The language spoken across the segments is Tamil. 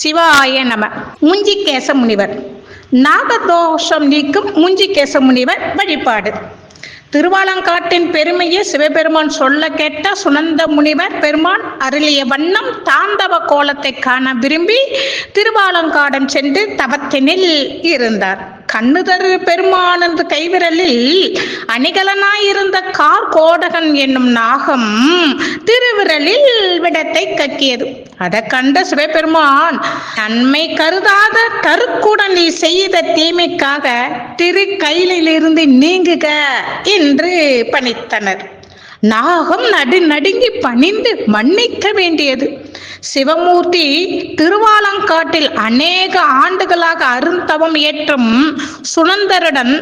சிவாய நம. முஞ்சிகேச முனிவர். நாகதோஷம் நீக்கும் முஞ்சிகேச முனிவர் வழிபாடு. திருவாலங்காட்டின் பெருமையை சிவபெருமான் சொல்ல கேட்ட சுனந்த முனிவர் பெருமான் அருளிய வண்ணம் தாண்டவ கோலத்தை காண விரும்பி திருவாலங்காடன் சென்று தவத்தினில் இருந்தார். கண்ணுதரு பெருமானந்த கைவிரலில் அணிகலனாயிருந்த கார் கோடகன் என்னும் நாகம் திருவிரலில் விடத்தை கக்கியது. அதை கண்ட சிவபெருமான் நன்மை கருதாத கருக்குடன் நீ செய்த தீமைக்காக திரு கையிலிருந்து நீங்குக என்று பணித்தனர். நாகம் நடு நடுங்கி பணிந்து மன்னிக்க வேண்டியது. சிவமூர்த்தி திருவாலங்காட்டில் அநேக ஆண்டுகளாக அருந்தவம் ஏற்றும் சுனந்தருடன்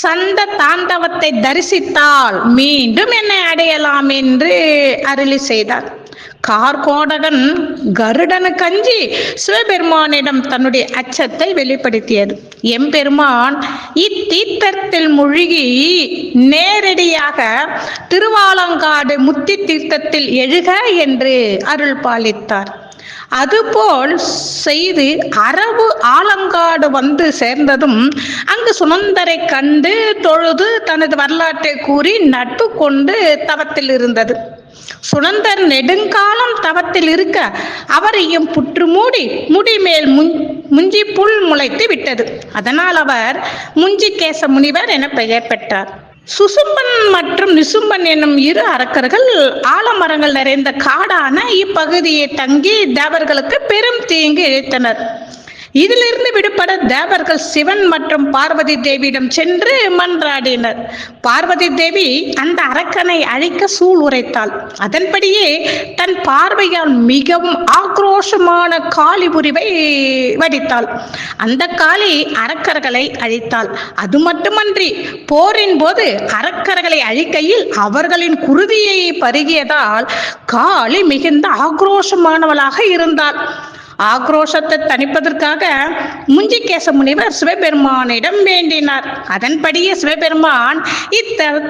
சந்த தாண்டவத்தை தரிசித்தால் மீண்டும் என்னை அடையலாம் என்று அருளி செய்தார். கார்கோடகன் கருடனு கஞ்சி சிவபெருமானிடம் தன்னுடைய அச்சத்தை வெளிப்படுத்தியது. எம்பெருமான் இத்தீர்த்தத்தில் மூழ்கி நேரடியாக திருவாலங்காடு முத்தி தீர்த்தத்தில் எழுக என்று அருள் பாலித்தார் அதுபோல் செய்து அரபு ஆலங்காடு வந்து சேர்ந்ததும் அங்கு சுமந்தரை கண்டு தொழுது தனது வரலாற்றை கூறி நட்பு கொண்டு தவத்தில் இருந்தது சுனந்தர் நெடுங்காலம் தவத்தில் இருக்க அவரையும் புற்று மூடி முடிமேல் முன் முஞ்சி புல் முளைத்து விட்டது. அதனால் அவர் முஞ்சிகேச முனிவர் என பெயர் பெற்றார். சுசும்பன் மற்றும் நிசும்பன் என்னும் இரு அரக்கர்கள் ஆலமரங்கள் நிறைந்த காடான இப்பகுதியை தங்கி தேவர்களுக்கு பெரும் தீங்கு இழைத்தனர். இதிலிருந்து விடுபட தேவர்கள் சிவன் மற்றும் பார்வதி தேவியிடம் சென்று மன்றாடினர். பார்வதி தேவி அந்த அரக்கனை அழிக்க சூழ் உரைத்தாள். அதன்படியே தன் பார்வையால் மிகவும் ஆக்ரோஷமான காளி புரிவை வடித்தாள். அந்த காளி அரக்கர்களை அழித்தாள். அது மட்டுமன்றி போரின் போது அரக்கர்களை அழிக்கையில் அவர்களின் குருதியை பருகியதால் காளி மிகுந்த ஆக்ரோஷமானவளாக இருந்தாள். ஆக்ரோஷத்தை தணிப்பதற்காக முஞ்சிகேச முனிவர் சிவபெருமானிடம் வேண்டினார். அதன்படியே சிவபெருமான் இத்தர்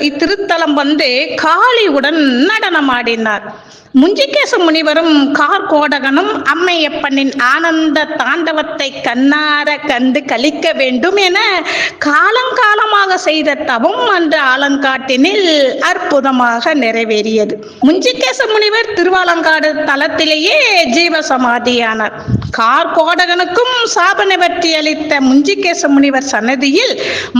இத்திருத்தலம் வந்து காளியுடன் நடனமாடினார் முஞ்சிகேச முனிவரும் கார்கோடகனும் அம்மையப்பனின் ஆனந்த தாண்டவத்தை கண்ணார கண்டு கழிக்க வேண்டும் என செய்த தவம் அன்று ஆலங்காட்டினில் அற்புதமாக நிறைவேறியது. முஞ்சிகேச முனிவர் திருவாலங்காடு தலத்திலேயே ஜீவசமாதியானார். கார் கார்கோடகனுக்கும் சாப நிவர்த்தி அளித்த முஞ்சிகேச முனிவர் சன்னதியில்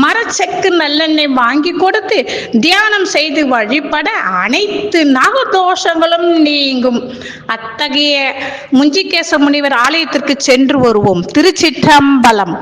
மரச்செக்கு நல்லெண்ணெய் வாங்கி கொடுத்து தியானம் செய்து வழிபட அனைத்து நாகதோஷங்களும் நீங்கும். அத்தகைய முஞ்சிகேச முனிவர் ஆலயத்திற்கு சென்று வருவோம். திருச்சிற்றம்பலம்.